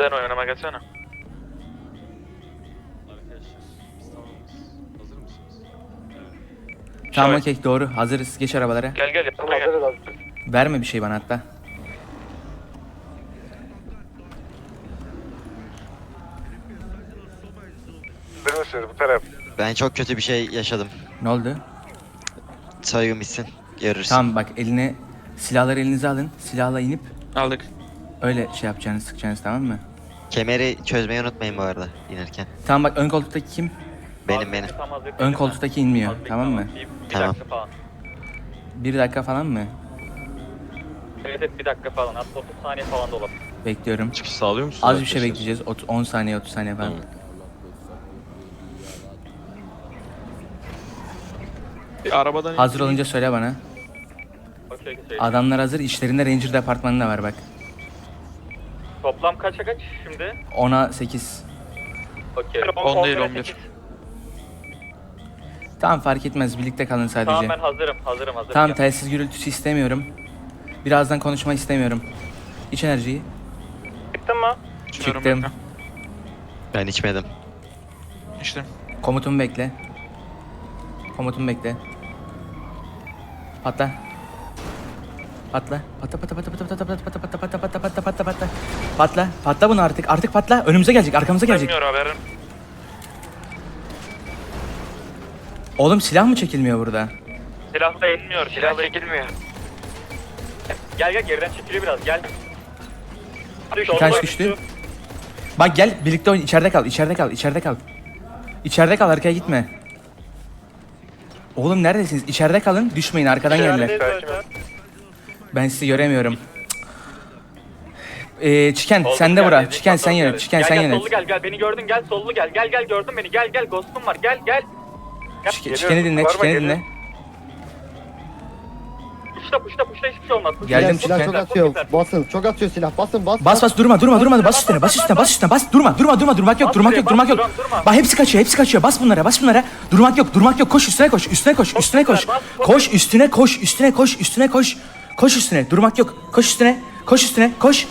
Sen oynama gelsene. Arkadaşlar biz tamamız. Hazır mısınız? Tamam Şöyle. okey doğru. Hazırız. Geç arabalara. Gel gel yanıma gel. Verme bir şey bana hatta. Dönüşür bu taraf. Ben çok kötü bir şey yaşadım. Ne oldu? Soygun bitsin. Görürsün. Tamam bak eline silahları elinize alın. Silahla inip Aldık. öyle şey yapacaksınız sıkacaksınız tamam mı? Kemeri çözmeyi unutmayın bu arada inerken. Tamam bak ön koltuktaki kim? Benim benim. Ön koltuktaki inmiyor tamam mı? Bir, bir Tamam. dakika falan. Bir dakika falan mı? Evet evet bir dakika falan. Hatta 30 saniye falan da olabilir. Bekliyorum. Çıkış sağlıyor musunuz? Az bir şey arkadaşlar? bekleyeceğiz. Ot- 10 saniye 30 saniye falan. Tamam. Bir arabadan Hazır olunca söyle bana. Okey okey. Adamlar hazır. İşlerinde Ranger departmanı da var bak. Toplam kaça kaç şimdi? 10'a 8. Okey. 10 değil 11. Tamam fark etmez. Birlikte kalın sadece. Tamam ben hazırım hazırım hazırım. Tamam telsiz gürültüsü istemiyorum. Birazdan konuşma istemiyorum. İç enerjiyi. Çıktın mı? Çıktım. Ben içmedim. İşte. Komutumu bekle. Komutumu bekle. Patla. Patla. Patla patla patla patla patla patla patla patla patla patla patla patla patla. Patla. Patla bunu artık. Artık patla. Önümüze gelecek. Arkamıza gelecek. Bilmiyor haberin. Oğlum silah mı çekilmiyor burada? Silah da inmiyor. Silah da çekilmiyor. Gel gel geriden çekiliyor biraz gel. Kaç oldu, düştü? Bak gel birlikte oyun. İçeride kal. içeride kal. içeride kal. İçeride kal. Arkaya gitme. Oğlum neredesiniz? İçeride kalın. Düşmeyin. Arkadan geldiler. Ben sizi göremiyorum. Ee, Çiken Sollu sen de gel, bura. dedik, Çiken sen sollu yönet. gel. Çiken gel, sen gel, yönet. Sollu gel gel beni gördün gel sollu gel gel gel gördün beni gel gel ghostum var gel gel. Çiken- Çiken'i dinle. Var mı? Çiken'i Geliyor. dinle. Puşta puşta puşta hiçbir şey olmaz. Puşta. Geldim silah Çiken. çok atıyor. Basın. Çok atıyor silah. Basın bas. Bas bas durma durma durma bas üstüne bas üstüne bas üstüne bas durma durma durma durmak yok Bas durmak buraya, yok bas, durmak yok. durma. Bak hepsi kaçıyor hepsi kaçıyor bas bunlara bas bunlara. Durmak yok durmak yok koş üstüne koş üstüne koş üstüne koş. bas, bas. Koş üstüne koş üstüne koş üstüne koş. Koş üstüne durmak yok koş üstüne koş üstüne koş.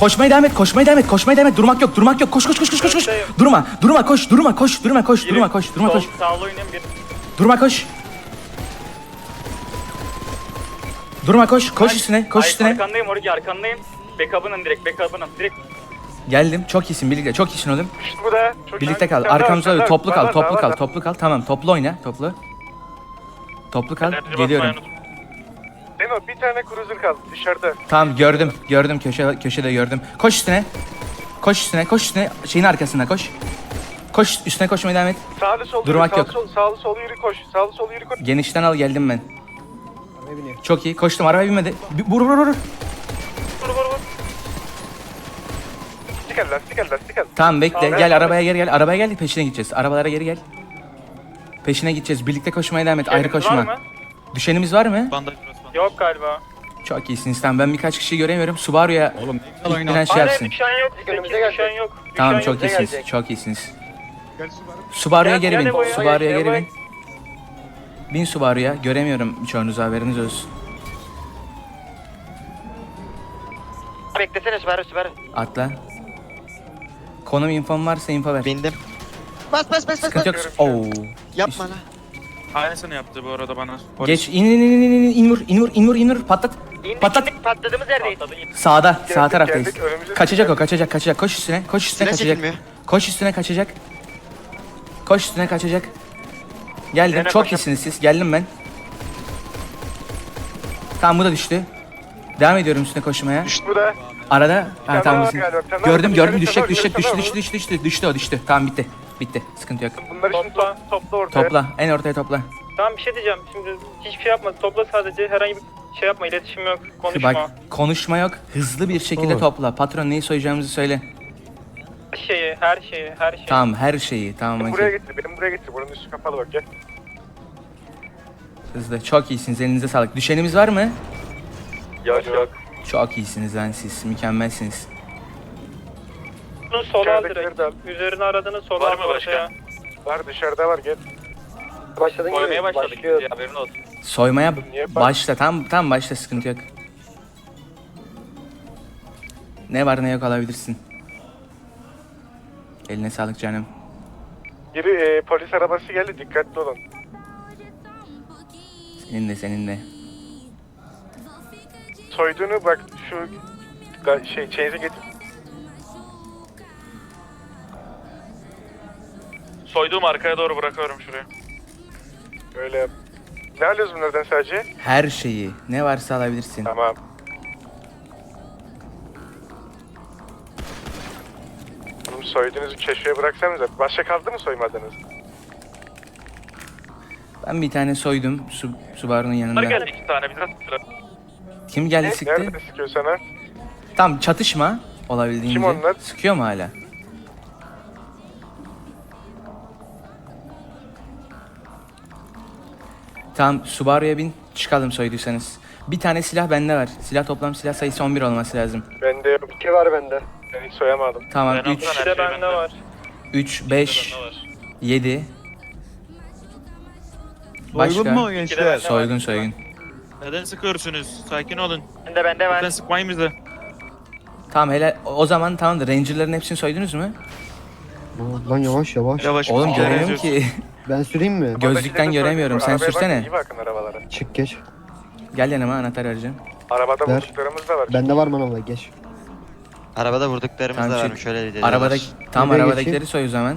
Koşmaya devam et, koşmaya devam et, koşmaya devam et. Durmak yok, durmak yok. Koş, koş, koş, koş, koş, koş. Önündeyim. Durma, durma, koş, durma, koş, durma, koş, durma, koş, durma, koş. Sağlı oynayayım. Durma, koş. Durma, koş, koş üstüne, koş üstüne. Arkandayım Origi arkandayım. Backup'ının direkt backup'ının direkt. Geldim, çok iyisin birlikte, çok iyisin oğlum. Bu da. Çok Birlikte kal. Sen öyle toplu al. kal, toplu kal, toplu kal. Tamam, toplu oyna, toplu. Toplu kal. Geliyorum. Demo bir tane cruiser kaldı dışarıda. Tamam, gördüm. Gördüm köşe köşede gördüm. Koş üstüne. Koş üstüne, koş üstüne. Şeyin arkasına koş. Koş üstüne koşmaya devam et. Sağlı sol Durmak yürü, yok. Sağlı sol, sağlı sol yürü koş. Sağlı sol yürü koş. Genişten al geldim ben. Ne bileyim. Çok iyi. Koştum. Araba binmedi. Bir- Vur vur vur. vur. Vur vur vur. Lastik al lastik al lastik al. Tamam bekle. Tamam, gel arabaya geri gel. Arabaya gel. Peşine gideceğiz. Arabalara geri gel. Peşine gideceğiz. Birlikte koşmaya devam et. Ayrı Şeyimiz koşma. mı? Düşenimiz var mı? Yok galiba. Çok iyisiniz. Tamam ben birkaç kişi göremiyorum. Subaru'ya Oğlum ilk bilen şey Hayır yapsın. düşen yok. Önümüze Düşen gelecek. yok. Tamam Düşen çok yok. iyisiniz. Çok iyisiniz. Subaru'ya Gel, geri gel bin. Evo'ya, Subaru'ya gel, geri Evo'ya. bin. Bin Subaru'ya. Göremiyorum çoğunuzu haberiniz olsun. Beklesene Süper Süper. Atla. Konum infom varsa info ver. Bindim. Bas bas bas bas. Sıkıntı yok. Oo. Yapma lan. Aynısını yaptı bu arada bana. Geç in in in in in in vur in vur in vur in vur patlat. Patlat. Patladığımız yerdeyiz. Sağda sağ taraftayız. geldik, önümüze Kaçacak o düştü. kaçacak kaçacak. Koş üstüne koş üstüne Silah kaçacak. çekilmiyor. Koş üstüne kaçacak. Koş üstüne kaçacak. Geldim. Nereye Çok koşacak? iyisiniz siz. Geldim ben. Tamam bu da düştü. Devam ediyorum üstüne koşmaya. İşte bu da. Arada ha tane tamam daha galiba, bir tane daha Gördüm var. gördüm Dışarı düşecek düşecek düştü dışarı düştü düştü düştü düştü o düştü. Tamam bitti. Bitti. Sıkıntı yok. Bunları şimdi Topla. to- topla ortaya. Topla. En ortaya topla. Tamam bir şey diyeceğim. Şimdi hiçbir şey yapma. Topla sadece herhangi bir şey yapma. iletişim yok. Konuşma. Bak konuşma yok. Hızlı bir şekilde topla. Patron neyi soyacağımızı söyle. Her şeyi, her şeyi, her şeyi. Tamam her şeyi. Tamam Buraya getir. Benim buraya getir. Buranın üstü kapalı bak gel. Hızlı. Çok iyisiniz. Elinize sağlık. Düşenimiz var mı? Yok yok. Çok iyisiniz lan siz. Mükemmelsiniz. Bunu sola al direkt. de al. Üzerini aradığını sola Var al mı başka? Var dışarıda var gel. Başladın Koymaya başladık biz ya haberin olsun. Soymaya Niye? Bak- başla. Tam tam başla sıkıntı yok. Ne var ne yok alabilirsin. Eline sağlık canım. Biri e, polis arabası geldi dikkatli olun. Senin de senin de. Soyduğunu bak şu ga- şey çeyizi getir. Soyduğum arkaya doğru bırakıyorum şuraya. Öyle yap. Ne alıyoruz bunlardan sadece? Her şeyi ne varsa alabilirsin. Tamam. Oğlum soyduğunuzu keşfe bıraksanıza. Başka kaldı mı soymadınız? Ben bir tane soydum Su Subaru'nun Bunlar yanında. geldi iki tane bize. Kim geldi sıktı? Nerede sıkıyor sana? Tam çatışma olabildiğince. Kim onlar? Sıkıyor mu hala? Tamam Subaru'ya bin çıkalım soyduysanız. Bir tane silah bende var. Silah toplam silah sayısı 11 olması lazım. Bende yok. İki var bende. Ben hiç soyamadım. Tamam Ben 3, aldım. Bir de bende var. 3, 5, Bende var. 7. Başka? Soygun mu gençler? var. Soygun soygun. Neden sıkıyorsunuz? Sakin olun. Bende bende var. Lütfen sıkmayın bizi. Tamam helal. O zaman tamamdır. Ranger'ların hepsini soydunuz mu? Lan yavaş yavaş. Yavaş. Oğlum Aa, göremiyorum ki. Ben süreyim mi? Gözlükten göremiyorum. Sen sürsene. İyi bakın arabalara. Çık geç. Gel yanıma anahtar vereceğim. Arabada Ver. bulduklarımız da var. Bende var manavla geç. Arabada vurduklarımız Tamam, da şey- varmış öyle dedi. Arabadaki tam Nereye arabadakileri geçeyim? soy o zaman.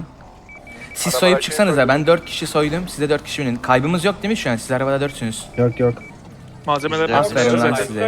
Siz Arabadaki soyup çıksanıza. soydum. Ben 4 kişi soydum. Siz de 4 kişi binin. Kaybımız yok değil mi şu an? Siz arabada 4'sünüz. Yok yok. Malzemeleri Bizde- Aferin lan size.